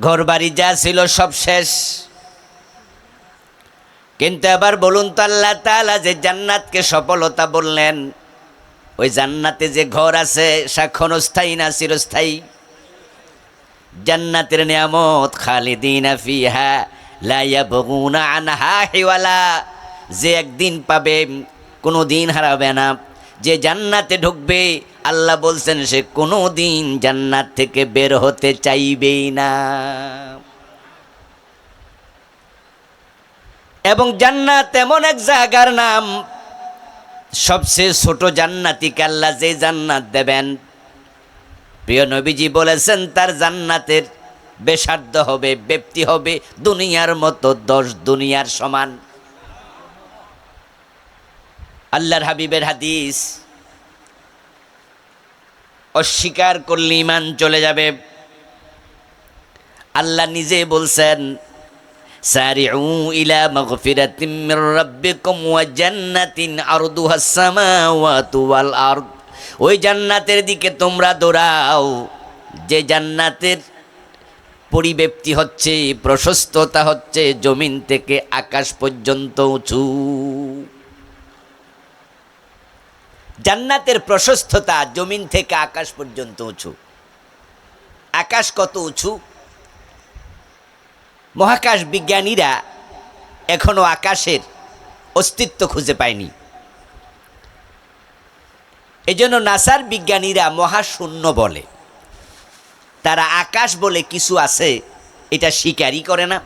ঘর বাড়ি যা ছিল সব শেষ। কিন্তু এবার বলুন তো আল্লাহ তাআলা যে জান্নাতকে সফলতা বললেন, ওই জান্নাতে যে ঘর আছে, সে ক্ষণস্থায়ী না চিরস্থায়ী? জান্নাতের নিয়ামত খালিদিনা ফিহা, লা ইয়াবগুনা আনহা হিওয়ালা। যে একদিন পাবে কোনো দিন হারাবে না। যে জান্নাতে ঢুকবে আল্লাহ বলছেন, সে কোনো দিন জান্নাত থেকে বের হতে চাইবেই না। এবং জান্নাত এমন এক জায়গার নাম, সবচেয়ে ছোট জান্নাতিকে আল্লাহ যে জান্নাত দেবেন। প্রিয় নবীজি বলেছেন, তার জান্নাতের বেসার্ধ হবে ব্যক্তি হবে দুনিয়ার মতো দশ দুনিয়ার সমান। আল্লাহর হাবিবের হাদিস অস্বীকার করলে ইমান চলে যাবে। আল্লাহ নিজে বলছেন ইলা ওই জান্নাতের দিকে তোমরা দৌড়াও। যে জান্নাতের পরিব্যক্তি হচ্ছে, প্রশস্ততা হচ্ছে, জমিন থেকে আকাশ পর্যন্ত উঁচু। জান্নাতের প্রশস্ততা জমিন থেকে আকাশ পর্যন্ত উঁচু। আকাশ কত উঁচু? মহাকাশ বিজ্ঞানীরা এখনও আকাশের অস্তিত্ব খুঁজে পায়নি। এজন্য নাসার বিজ্ঞানীরা মহাশূন্য বলে। তারা আকাশ বলে কিছু আছে, এটা স্বীকারই করে না।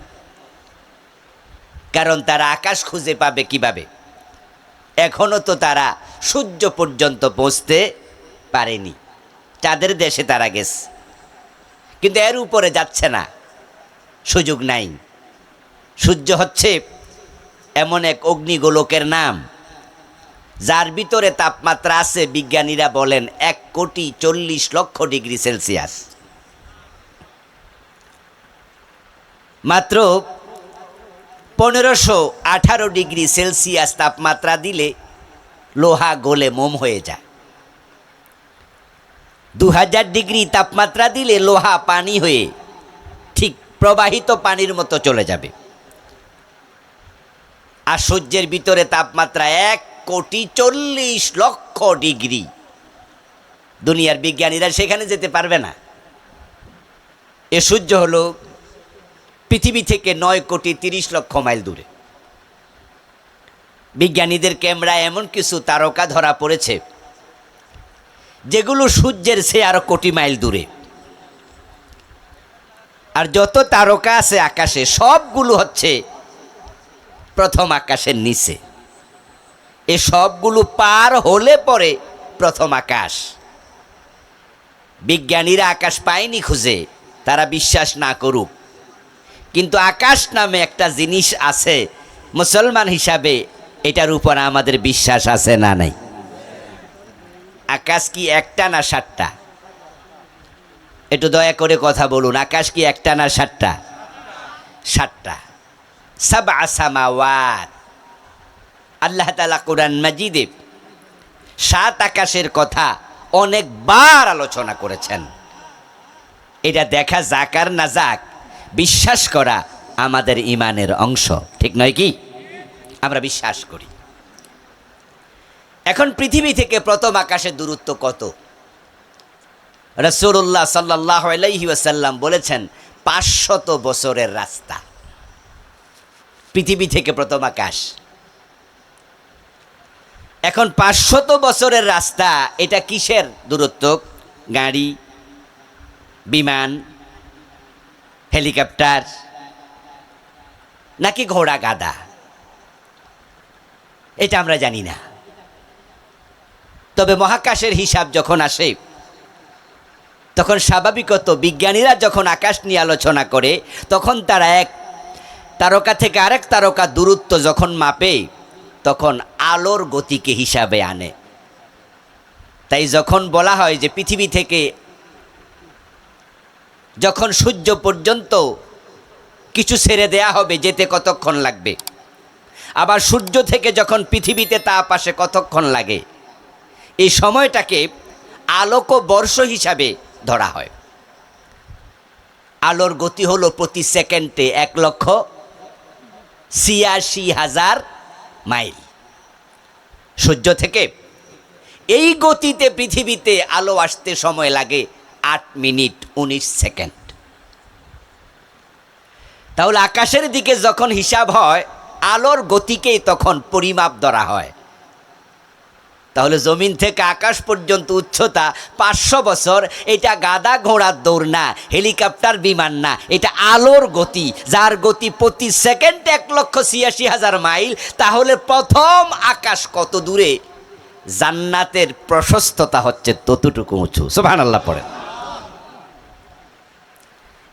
কারণ তারা আকাশ খুঁজে পাবে কীভাবে? এখনও তো তারা সূর্য পর্যন্ত পৌঁছতে পারেনি। চাঁদের দেশে তারা গেছে। কিন্তু এর উপরে যাচ্ছে না। সুযোগ নাই। সূর্য হচ্ছে এমন এক অগ্নিগোলকের নাম। যার ভিতরে তাপমাত্রা আছে, বিজ্ঞানীরা বলেন, এক কোটি চল্লিশ লক্ষ ডিগ্রি সেলসিয়াস। মাত্র পনেরোশো আঠারো ডিগ্রি সেলসিয়াস তাপমাত্রা দিলে লোহা গলে মোম হয়ে যায়। দু হাজার ডিগ্রি তাপমাত্রা দিলে লোহা পানি হয়ে ঠিক প্রবাহিত পানির মতো চলে যাবে। আর সূর্যের ভিতরে তাপমাত্রা এক কোটি চল্লিশ লক্ষ ডিগ্রি। দুনিয়ার বিজ্ঞানীরা সেখানে যেতে পারবে না। এ সূর্য হলো পৃথিবী থেকে নয় কোটি তিরিশ লক্ষ মাইল দূরে। বিজ্ঞানীদের ক্যামেরা এমন কিছু তারকা ধরা পড়েছে, যেগুলো সূর্যের সে আরও কোটি মাইল দূরে। আর যত তারকা আছে আকাশে, সবগুলো হচ্ছে প্রথম আকাশের নিচে। এ সবগুলো পার হলে পরে প্রথম আকাশ। বিজ্ঞানীরা আকাশ পায়নি খুঁজে, তারা বিশ্বাস না করুক। কিন্তু আকাশ নামে একটা জিনিস আছে, মুসলমান হিসাবে এটার উপর আমাদের বিশ্বাস আছে না নাই? আকাশ কি একটা না সাতটা? একটু দয়া করে কথা বলুন, আকাশ কি একটা না সাতটা? সাতটা। সাব আসামাওয়াত আল্লাহ তালা কোরআন মাজিদে সাত আকাশের কথা অনেকবার আলোচনা করেছেন। এটা দেখা যাক আর না যাক। বিশ্বাস করা আমাদের ইমানের অংশ, ঠিক নয় কি? আমরা বিশ্বাস করি। এখন পৃথিবী থেকে প্রথম আকাশের দূরত্ব কত? রসুল্লাহ ওয়াসাল্লাম বলেছেন, পাঁচশত বছরের রাস্তা। পৃথিবী থেকে প্রথম আকাশ। এখন পাঁচশত বছরের রাস্তা, এটা কিসের দূরত্ব? গাড়ি, বিমান হেলিকপ্টার, নাকি ঘোড়া গাদা এটা আমরা জানি না। তবে মহাকাশের হিসাব যখন আসে, তখন স্বাভাবিকত বিজ্ঞানীরা যখন আকাশ নিয়ে আলোচনা করে, তখন তারা এক তারকা থেকে আরেক তারকা দূরত্ব যখন মাপে, তখন আলোর গতিকে হিসাবে আনে। তাই যখন বলা হয় যে পৃথিবী থেকে যখন সূর্য পর্যন্ত কিছু ছেড়ে দেয়া হবে, যেতে কতক্ষণ লাগবে? আবার সূর্য থেকে যখন পৃথিবীতে তাপ আসে, কতক্ষণ লাগে? এই সময়টাকে আলোক বর্ষ হিসাবে ধরা হয়। আলোর গতি হলো প্রতি সেকেন্ডে এক লক্ষ ছিয়াশি হাজার মাইল। সূর্য থেকে এই গতিতে পৃথিবীতে আলো আসতে সময় লাগে আট মিনিট, উনিশ সেকেন্ড। তাহলে আকাশের দিকে যখন হিসাব হয়, আলোর গতিকেই তখন পরিমাপ ধরা হয়। তাহলে জমিন থেকে আকাশ পর্যন্ত উচ্চতা পাঁচশো বছর, এটা গাদা ঘোড়ার দৌড় না, হেলিকপ্টার বিমান না, এটা আলোর গতি, যার গতি প্রতি সেকেন্ডে এক লক্ষ ছিয়াশি হাজার মাইল, তাহলে প্রথম আকাশ কত দূরে? জান্নাতের প্রশস্ততা হচ্ছে ততটুকু উঁচু। সোভান আল্লাহ পড়ে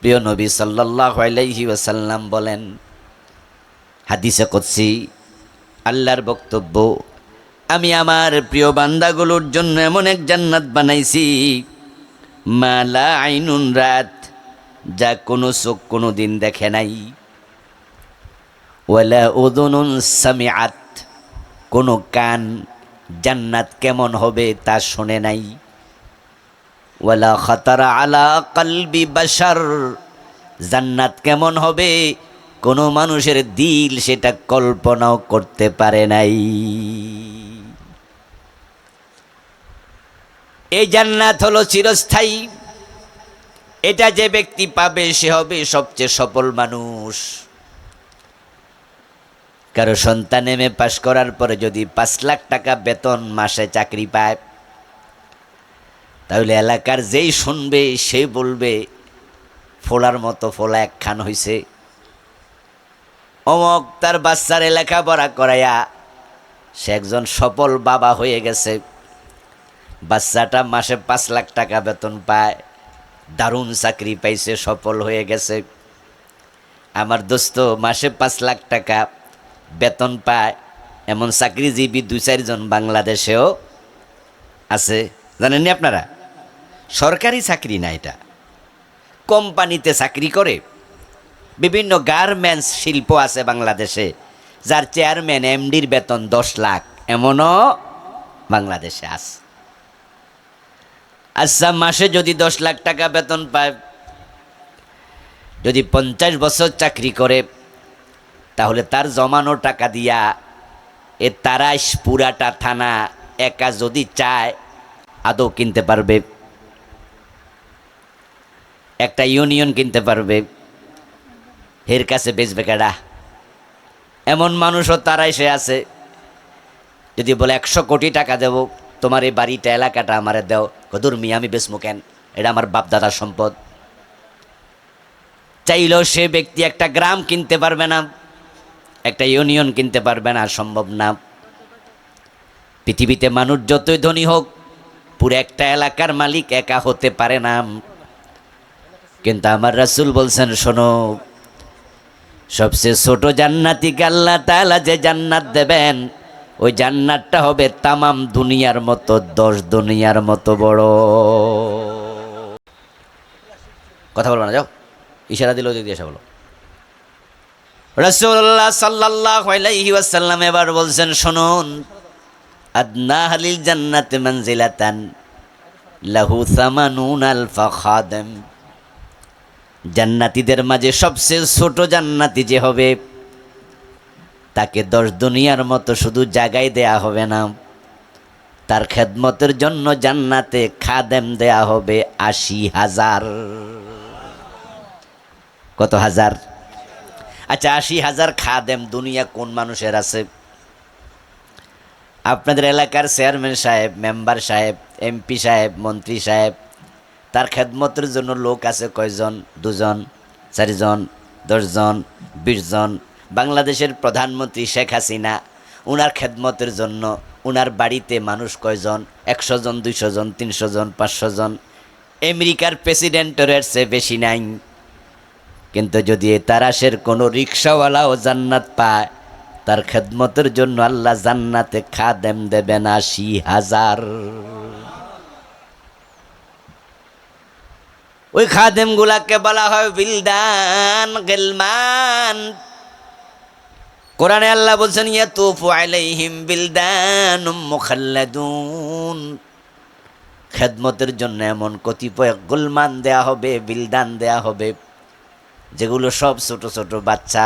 প্রিয় নবী সাল্লাহ আলাইহি বলেন, হাদিসে করছি আল্লাহর বক্তব্য, আমি আমার প্রিয় বান্দাগুলোর জন্য এমন এক জান্নাত বানাইছি মালা আইনুন রাত, যা কোনো চোখ কোনো দিন দেখে নাই। ওয়ালা উদুনুন সামিআত, কোনো কান জান্নাত কেমন হবে তা শোনে নাই। ওয়ালা খাতারা আলা কালবি বাশার। জান্নাত কেমন হবে? কোনো মানুষের দিল সেটা কল্পনাও করতে পারে নাই। এই জান্নাত হলো চিরস্থায়ী। এটা যে ব্যক্তি পাবে, সে হবে সবচেয়ে সফল মানুষ। কারও সন্তান এমএ পাশ করার পরে যদি পাঁচ লাখ টাকা বেতন মাসে চাকরি পায় তাহলে এলাকার যেই শুনবে সে বলবে, ফোলার মতো ফোলা একখান হইছে। অমক তার বাচ্চার লেখাপড়া করাইয়া, সে একজন সফল বাবা হয়ে গেছে। বাচ্চাটা মাসে পাঁচ লাখ টাকা বেতন পায়, দারুণ চাকরি পাইছে, সফল হয়ে গেছে। আমার দোস্ত মাসে পাঁচ লাখ টাকা বেতন পায়, এমন চাকরিজীবী দু চারজন বাংলাদেশেও আছে। জানেননি আপনারা? সরকারি চাকরি না এটা। কোম্পানিতে চাকরি করে। বিভিন্ন গার্মেন্টস শিল্প আছে বাংলাদেশে, যার চেয়ারম্যান, এমডির বেতন দশ লাখ। এমনও বাংলাদেশে আছে। আচ্ছা মাসে যদি দশ লাখ টাকা বেতন পায়, যদি পঞ্চাশ বছর চাকরি করে, তাহলে তার জমানো টাকা দিয়া এ তারাইশ পুরাটা থানা একা যদি চায়, আদৌ কিনতে পারবে? একটা ইউনিয়ন কিনতে পারবে। এর কাছে বেচবে কেডা? এমন মানুষও তারাই সে আছে। যদি বলে একশো কোটি টাকা দেব, তোমার এই বাড়িটা, এলাকাটা আমারে দেও। কদুর মিয়া, আমি কেন? এটা আমার বাপদাদার সম্পদ। চাইলেও সে ব্যক্তি একটা গ্রাম কিনতে পারবে না, একটা ইউনিয়ন কিনতে পারবে না, সম্ভব না। পৃথিবীতে মানুষ যতই ধনী হোক, পুরো একটা এলাকার মালিক একা হতে পারে না। কিন্তু আমার রাসুল বলছেন, শোনো, সবচেয়ে ছোট জান্নাতিকে আল্লাহ তাআলা যে জান্নাত দেবেন, ওই জান্নাতটা হবে তামাম দুনিয়ার মতো, দশ দুনিয়ার মতো বড়। কথা বলব না, যাও। ইশারা দিলেও যদি এসে বলো। রসুল্লাহ সাল্লাহ এবার বলছেন, শুনুন, আদনা হালিল জান্নাতে মানজিলাতান, লাহু সামানুন আলফা খাদেম। জান্নাতীদের মাঝে সবচেয়ে ছোট জান্নাতি যে হবে, তাকে দশ দুনিয়ার মতো শুধু জায়গায় দেয়া হবে না, তার খেদমতের জন্য জান্নাতে খাদেম দেয়া হবে আশি হাজার। কত হাজার? আচ্ছা আশি হাজার খাদেম দুনিয়া কোন মানুষের আছে? আপনাদের এলাকার চেয়ারম্যান সাহেব, মেম্বার সাহেব, এমপি সাহেব, মন্ত্রী সাহেব তার খেদমতের জন্য লোক আছে কয়জন? দুজন, চারিজন, দশজন, বিশজন। বাংলাদেশের প্রধানমন্ত্রী শেখ হাসিনা, উনার খেদমতের জন্য উনার বাড়িতে মানুষ কয়জন? একশো জন দুইশো জন তিনশো জন পাঁচশো জন আমেরিকার প্রেসিডেন্টের চেয়ে বেশি নাই। কিন্তু যদি তারাশের কোনো রিক্সাওয়ালাও জান্নাত পায়, তার খেদমতের জন্য আল্লাহ জান্নাতে খাদেম দেবেন আশি হাজার। ওই খাদেম গুলাকে বলা হয় বিলদান গেলমান। কোরআনে আল্লাহ বলছেন, ইয়াতুফু আলাইহিম বিলদান মুখাল্লাদুন। খেদমতের জন্য এমন কতিপয় গুলমান দেয়া হবে, বিলদান দেয়া হবে, যেগুলো সব ছোট ছোট বাচ্চা।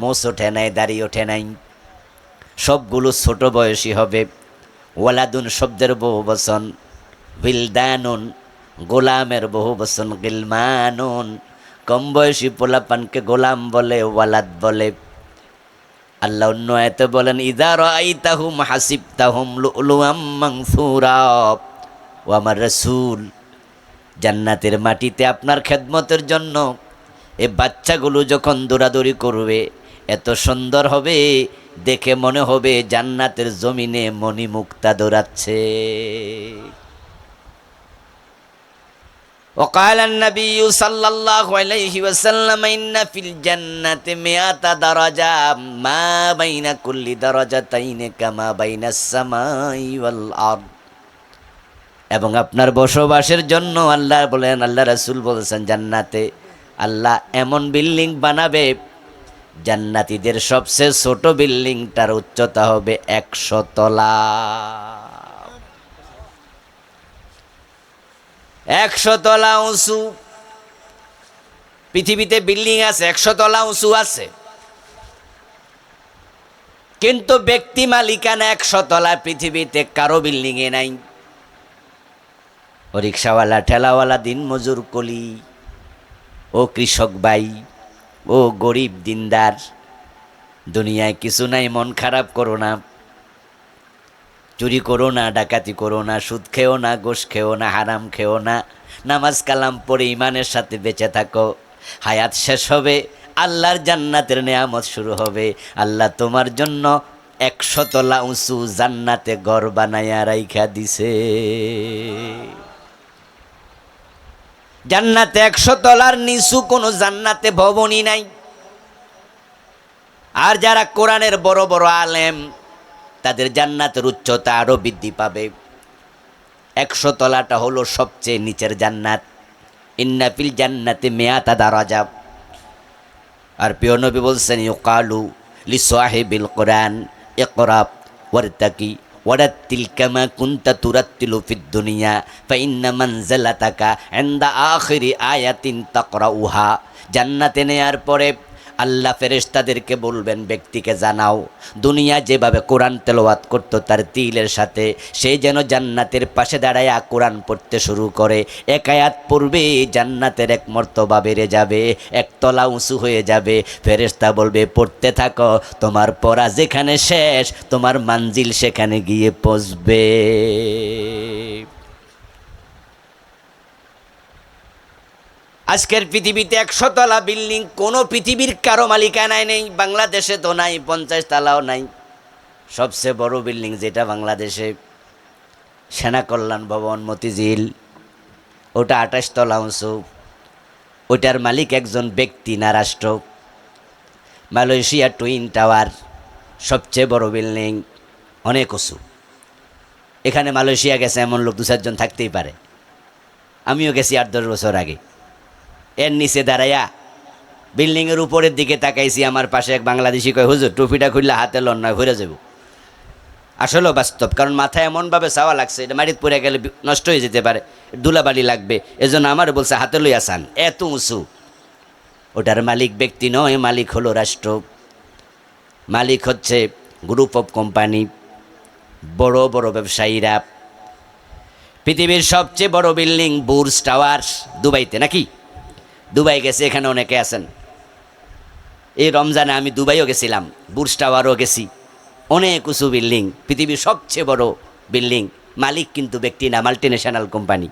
মোষ ওঠে নাই, দাড়ি ওঠে নাই, সবগুলো ছোট বয়সী হবে। ওয়ালাদুন শব্দের বহু বচন বিলদানুন গোলামের বহু বচন গিলমানুন। কম বয়সী পোলাপানকে গোলাম বলে, ওয়ালাদ বলে। আল্লাহ অন্য এতে বলেন ইদার আইতাহুম হাসিব তাহুম লুলুয়াম মাংসুরাব ও আমার রসুল, জান্নাতের মাটিতে আপনার খেদমতের জন্য এ বাচ্চাগুলো যখন দৌড়াদৌড়ি করবে, এত সুন্দর হবে, দেখে মনে হবে জান্নাতের জমিনে মণিমুক্তা দৌড়াচ্ছে। وقال النبي صلى الله عليه وسلم إن في الجنة مئة درجة ما بين كل درجتين كما بين السماء والأرض এবং আপনার বসবাসের জন্য আল্লাহ বলেন আল্লাহ রাসূল বলেছেন জান্নাতে আল্লাহ এমন বিল্ডিং বানাবে জান্নাতীদের সবচেয়ে ছোট বিল্ডিংটার উচ্চতা হবে একশো তলা একশো তলা উঁচু। পৃথিবীতে বিল্ডিং আছে, একশো তলা উঁচু আছে। কিন্তু ব্যক্তি মালিকানা একশো তলা পৃথিবীতে কারও বিল্ডিংয়ে নাই। ও রিক্সাওয়ালা, ঠেলাওয়ালা দিন মজুর কলি, ও কৃষক ভাই, ও গরিব দিনদার। দুনিয়ায় কিছু নাই, মন খারাপ করো না। চুরি করো না, ডাকাতি করো না, সুদ খেও না গোস খেও না, হারাম খেও না। নামাজ কালাম পড়ে ইমানের সাথে বেঁচে থাকো। হায়াত শেষ হবে, আল্লাহর জান্নাতের নেয়ামত শুরু হবে। আল্লাহ তোমার জন্য একশো তলা উঁচু জান্নাতে ঘর বানাইয়া রাইখা দিছে। জান্নাতে একশো তলার নিচু কোনো জান্নাতে ভবনই নাই। আর যারা কোরআনের বড় বড় আলেম তাদের জান্নাতের উচ্চতা আরও বৃদ্ধি পাবে। একশো তলাটা হলো সবচেয়ে নিচের জান্নাত। ইন্নাফিল জান্নাতে মেয়াতা দারাজা। আর প্রিয় নবী বলছেন, ইউকালু লি সাহেবিল কোরআন ইকরাব ওয়ারতাকি, ওয়ারাত্তিল কামা কুনতা তুরাত্তিলু ফিদ দুনিয়া, ফাইন্না মানজালাতাকা ইনদা আখিরি আয়াতিন তাকরাউহা। জান্নাতে নেয়ার পরে আল্লাহ ফেরেশতাদেরকে বলবেন, ব্যক্তিকে জানাও, দুনিয়া যেভাবে কোরআন তেলাওয়াত করত তার তিলের সাথে, সে যেন জান্নাতের পাশে দাঁড়ায় কোরআন পড়তে শুরু করে। এক আয়াত পড়বে, জান্নাতের এক মর্তবা বেড়ে যাবে এক তলা উঁচু হয়ে যাবে। ফেরেশতা বলবে, পড়তে থাকো, তোমার পড়া যেখানে শেষ, তোমার মানজিল সেখানে গিয়ে পৌঁছবে। আজকের পৃথিবীতে একশো তলা বিল্ডিং, কোনো পৃথিবীর কারও মালিকানায় নেই, বাংলাদেশে তো নাই পঞ্চাশ তলাও নাই। সবচেয়ে বড় বিল্ডিং যেটা বাংলাদেশে সেনা কল্যাণ ভবন, মতিঝিল, ওটা আঠাশ তলা উঁচু ওটার মালিক একজন ব্যক্তি না রাষ্ট্র। মালয়েশিয়া টুইন টাওয়ার, সবচেয়ে বড় বিল্ডিং, অনেক উঁচু। এখানে মালয়েশিয়া গেছে এমন লোক দু চারজন থাকতেই পারে। আমিও গেছি আট দশ বছর আগে। এর নিচে দাঁড়াইয়া বিল্ডিংয়ের উপরের দিকে তাকাইছি, আমার পাশে এক বাংলাদেশি কয়, হুজুর, টুপিটা খুললে হাতে লন নয় ঘুরে যাব। আসলেও বাস্তব, কারণ মাথায় এমনভাবে চাওয়া লাগছে, এটা মাটিতে পড়ে গেলে নষ্ট হয়ে যেতে পারে দুলাবালি লাগবে, এজন্য আমার বলছে, হাতে লই আসান এত উঁচু। ওটার মালিক ব্যক্তি নয়, মালিক হলো রাষ্ট্র। মালিক হচ্ছে গ্রুপ অফ কোম্পানি বড় বড় ব্যবসায়ীরা। পৃথিবীর সবচেয়ে বড় বিল্ডিং বুর্জ টাওয়ার দুবাইতে, নাকি? দুবাই গেছে, এখানে অনেকে আছেন। এই রমজানে আমি দুবাইও গেছিলাম, বুর্জ টাওয়ারও গেছি। অনেক উঁচু বিল্ডিং, পৃথিবীর সবচেয়ে বড় বিল্ডিং, মালিক কিন্তু ব্যক্তি না মাল্টি ন্যাশনাল কোম্পানি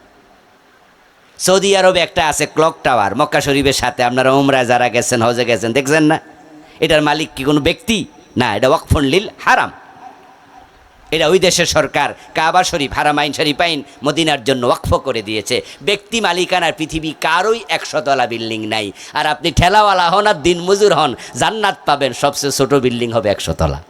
সৌদি আরবে একটা আছে, ক্লক টাওয়ার, মক্কা শরীফের সাথে আপনারা উমরা যারা গেছেন, হজে গেছেন, দেখছেন না? এটার মালিক কি কোনো ব্যক্তি? না, এটা ওয়াকফুল লিল হারাম। এটা ওই দেশের সরকার। কাবা শরীফ, হারামাইন শরীফাইন মদিনার জন্য ওয়াকফ করে দিয়েছে। ব্যক্তি মালিকানার পৃথিবী কারোই একশোতলা বিল্ডিং নাই। আর আপনি ঠেলাওয়ালা হন আর দিন মজুর হন, জান্নাত পাবেন। সবচেয়ে ছোট বিল্ডিং হবে একশোতলা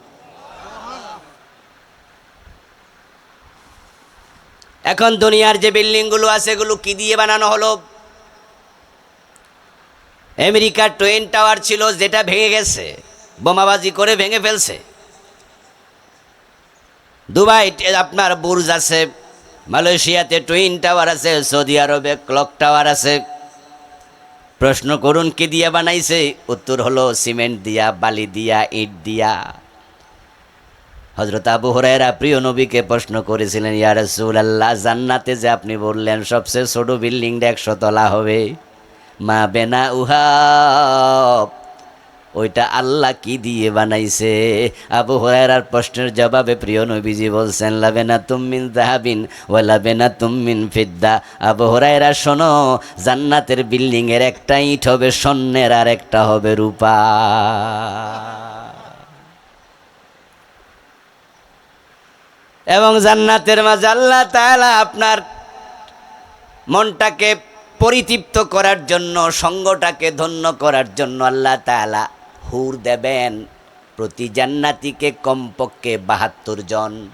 এখন দুনিয়ার যে বিল্ডিংগুলো আছে, এগুলো কি দিয়ে বানানো হলো? আমেরিকার টুইন টাওয়ার ছিল, যেটা ভেঙে গেছে। বোমাবাজি করে ভেঙে ফেলছে। দুবাই আপনার বুর্জ আছে, মালয়েশিয়াতে টুইন টাওয়ার আছে, সৌদি আরবে ক্লক টাওয়ার আছে। প্রশ্ন করুন, কি দিয়া বানাইছে? উত্তর হলো, সিমেন্ট দিয়া, বালি দিয়া, ইট দিয়া। হজরত আবু হরাইরা প্রিয় নবীকে প্রশ্ন করেছিলেন, ইয়া রাসূল আল্লাহ জান্নাতে যে আপনি বললেন, সবচেয়ে ছোট বিল্ডিংটা একশো তলা হবে। মা বেনা উহা ওইটা আল্লাহ কি দিয়ে বানাইছে? আবু হরাইরার প্রশ্নের জবাবে প্রিয় নবীজি বলছেন, লাবেনা তুমিন দাহাবিন ও লাবেনা তুমিন ফিদ্দা। আবু হরাইরা শোনো, জান্নাতের বিল্ডিং এর একটা ইট হবে স্বর্ণের আর একটা হবে রূপা। এবং জান্নাতের মাঝে আল্লাহ তাআলা আপনার মনটাকে পরিতৃপ্ত করার জন্য, সঙ্গটাকে ধন্য করার জন্য আল্লাহ তাআলা হুর দেবেন। প্রতি জান্নাতিকে কমপক্ষে বাহাত্তর জন।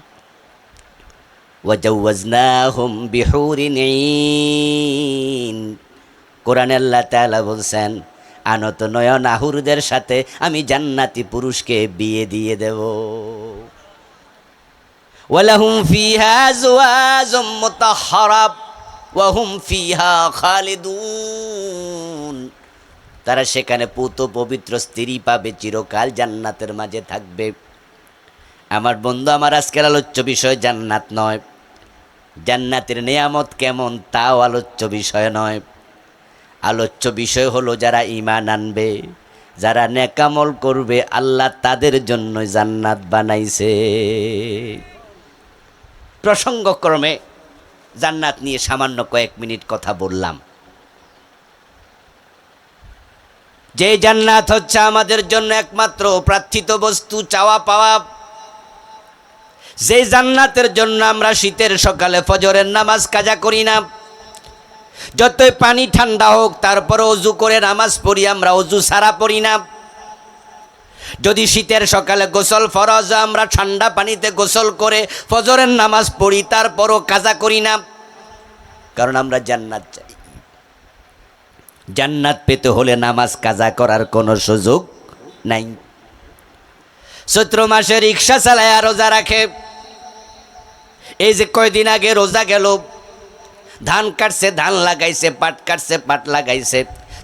ওয়াজাউয়াজনাহুম বিহুরিন কোরআনে আল্লাহ তাআলা বলছেন, আনত নয়ন আহুরদের সাথে আমি জান্নাতি পুরুষকে বিয়ে দিয়ে দেব। ওয়ালাহুম ফিহা আজওয়াজুম মুতাহহারা ওয়াহুম ফিহা খালিদুন। তারা সেখানে পুত পবিত্র স্ত্রী পাবে, চিরকাল জান্নাতের মাঝে থাকবে। আমার বন্ধু, আমার আজকের আলোচ্য বিষয় জান্নাত নয়। জান্নাতের নেয়ামত কেমন তাও আলোচ্য বিষয় নয়। আলোচ্য বিষয় হলো যারা ইমান আনবে, যারা নেকামল করবে, আল্লাহ তাদের জন্য জান্নাত বানাইছে। প্রসঙ্গক্রমে জান্নাত নিয়ে সামান্য কয়েক মিনিট কথা বললাম। যে জান্নাত হচ্ছে আমাদের জন্য একমাত্র প্রার্থিত বস্তু, চাওয়া, পাওয়া। যে জান্নাতের জন্য আমরা শীতের সকালে ফজরের নামাজ কাজা করি না। যতই পানি ঠান্ডা হোক, তারপর অজু করে নামাজ পড়ি, আমরা অজু সারা পড়ি না। যদি শীতের সকালে গোসল ফরজ, আমরা ঠান্ডা পানিতে গোসল করে ফজরের নামাজ পড়ি, তারপরও কাজা করি না। কারণ আমরা জান্নাত চাই। জান্নাত পেতে হলে নামাজ কাজা করার কোনো সুযোগ নাই। চৈত্র মাসে রিক্সা চালায় রোজা রাখে। এই যে কয়দিন আগে রোজা গেল, ধান কাটছে, ধান লাগাইছে, পাট কাটছে, পাট লাগাইছে,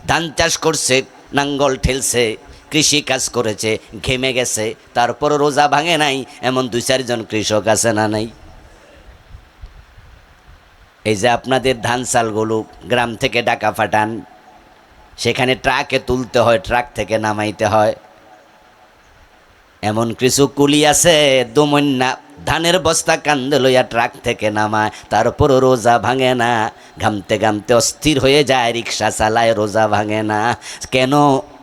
ধান চাষ করছে, নাঙ্গল ঠেলছে, কৃষি কাজ করেছে, ঘেমে গেছে তারপর রোজা ভাঙে নাই, এমন দুই চারজন কৃষক আছে না নাই? এই যে আপনাদের ধান চালগুলো গ্রাম থেকে ডাকা ফাটান সেখানে ট্রাকে তুলতে হয়, ট্রাক থেকে নামাইতে হয়। এমন কিছু কুলি আছে দুমন্যা ধানের বস্তা কান্দে লইয়া ট্রাক থেকে নামায়, তারপরও রোজা ভাঙে না। ঘামতে ঘামতে অস্থির হয়ে যায়, রিক্সা চালায়, রোজা ভাঙে না। কেন?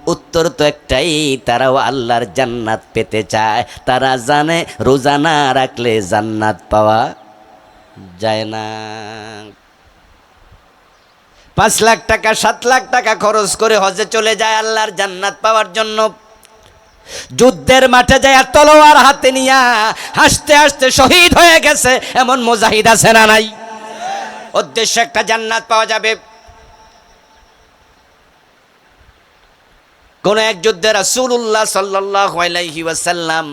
উত্তর তো একটাই, তারাও আল্লাহর জান্নাত পেতে চায়। তারা জানে, রোজা না রাখলে জান্নাত পাওয়া যায় না। পাঁচ লাখ টাকা, সাত লাখ টাকা খরচ করে হজে চলে যায় আল্লাহর জান্নাত পাওয়ার জন্য। যুদ্ধের মাঠে যায় তলোয়ার হাতে নিয়া হাসতে হাসতে শহীদ হয়ে গেছে। এমন মুজাহিদ আছে না নাই? উদ্দেশ্য একটা জান্নাত পাওয়া যাবে। কোন এক যুদ্ধে রাসূলুল্লাহ সাল্লাল্লাহু আলাইহি ওয়াসাল্লাম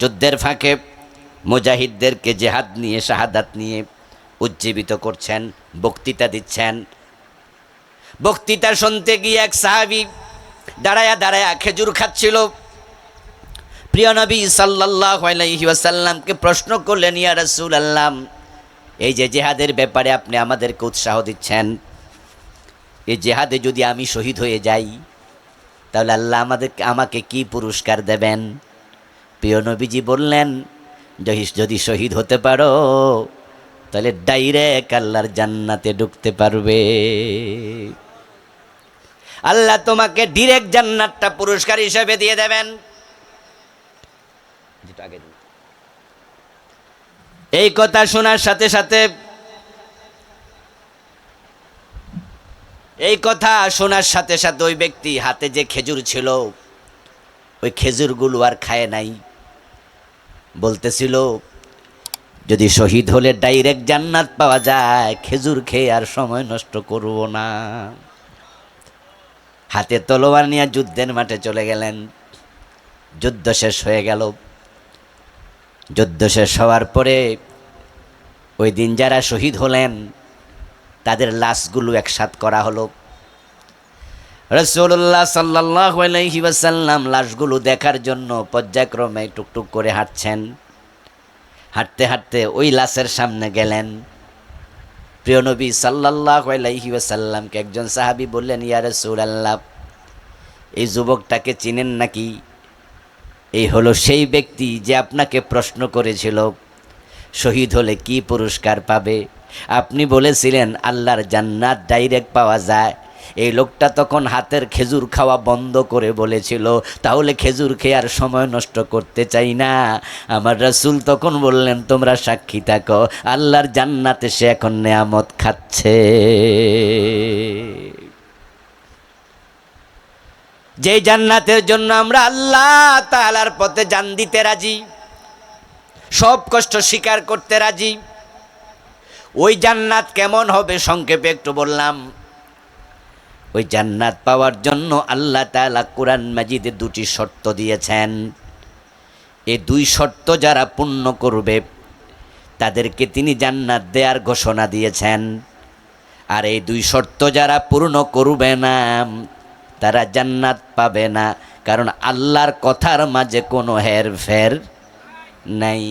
যুদ্ধের ফাঁকে মুজাহিদদেরকে জেহাদ নিয়ে, শাহাদাত নিয়ে উজ্জীবিত করছেন, বক্তৃতা দিচ্ছেন। বক্তৃতা শুনতে গিয়ে এক সাহাবি দাঁড়ায়া দাঁড়ায়া খেজুর খাচ্ছিল। প্রিয় নবী সাল্লাল্লাহু আলাইহি ওয়াসাল্লামকে প্রশ্ন করলেন, ইয়া রাসূলুল্লাহ, এই যে জেহাদের ব্যাপারে আপনি আমাদেরকে উৎসাহ দিচ্ছেন এই জেহাদে যদি আমি শহীদ হয়ে যাই, তাহলে আল্লাহ আমাদের আমাকে কি পুরস্কার দেবেন? প্রিয় নবীজি বললেন যদি শহীদ হতে পারো, তাহলে ডাইরেক্ট আল্লাহর জান্নাতে ঢুকতে পারবে। আল্লাহ তোমাকে ডিরেক্ট জান্নাতটা পুরস্কার হিসেবে দিয়ে দেবেন। এই কথা শোনার সাথে সাথে এই কথা শোনার সাথে সাথে ওই ব্যক্তি হাতে যে খেজুর ছিল, ওই খেজুরগুলো আর খায় নাই। বলতেছিল, যদি শহীদ হলে ডাইরেক্ট জান্নাত পাওয়া যায়, খেজুর খেয়ে আর সময় নষ্ট করব না। হাতে তলোয়ার নিয়ে যুদ্ধের মাঠে চলে গেলেন। যুদ্ধ শেষ হয়ে গেল। যুদ্ধ শেষ হওয়ার পরে ওই দিন যারা শহীদ হলেন, তাদের লাশগুলো একসাথ করা হলো। রসুল্লাহ সাল্লাহ ওয়াসাল্লাম লাশগুলো দেখার জন্য পর্যায়ক্রমে টুকটুক করে হাঁটছেন। হাঁটতে হাঁটতে ওই লাশের সামনে গেলেন। প্রিয় নবী সাল্লাহ আলাইহি ওয়াসাল্লামকে একজন সাহাবি বললেন ইয়ার সুর আল্লাহ এই যুবকটাকে চিনেন নাকি? এই হলো সেই ব্যক্তি যে আপনাকে প্রশ্ন করেছিল, শহীদ হলে কি পুরস্কার পাবে? আপনি বলেছিলেন, আল্লাহর জান্নাত ডাইরেক্ট পাওয়া যায়। এই লোকটা তখন হাতের খেজুর খাওয়া বন্ধ করে বলেছিল, তাহলে খেজুর খেয়ে আর সময় নষ্ট করতে চাই না। আমার রাসূল তখন বললেন, তোমরা সাক্ষী থাকো, আল্লাহর জান্নাতে সে এখন নেয়ামত খাচ্ছে। যে জান্নাতের জন্য আমরা আল্লাহ তাআলার পথে জান দিতে রাজি, সব কষ্ট স্বীকার করতে রাজি, ওই জান্নাত কেমন হবে সংক্ষেপে একটু বললাম। ওই জান্নাত পাওয়ার জন্য আল্লাহ তালা কোরআন মাজিদে দুটি শর্ত দিয়েছেন। এই দুই শর্ত যারা পূর্ণ করবে, তাদেরকে তিনি জান্নাত দেওয়ার ঘোষণা দিয়েছেন। আর এই দুই শর্ত যারা পূর্ণ করবে না, তারা জান্নাত পাবে না, কারণ আল্লাহর কথার মাঝে কোনো হেরফের নাই।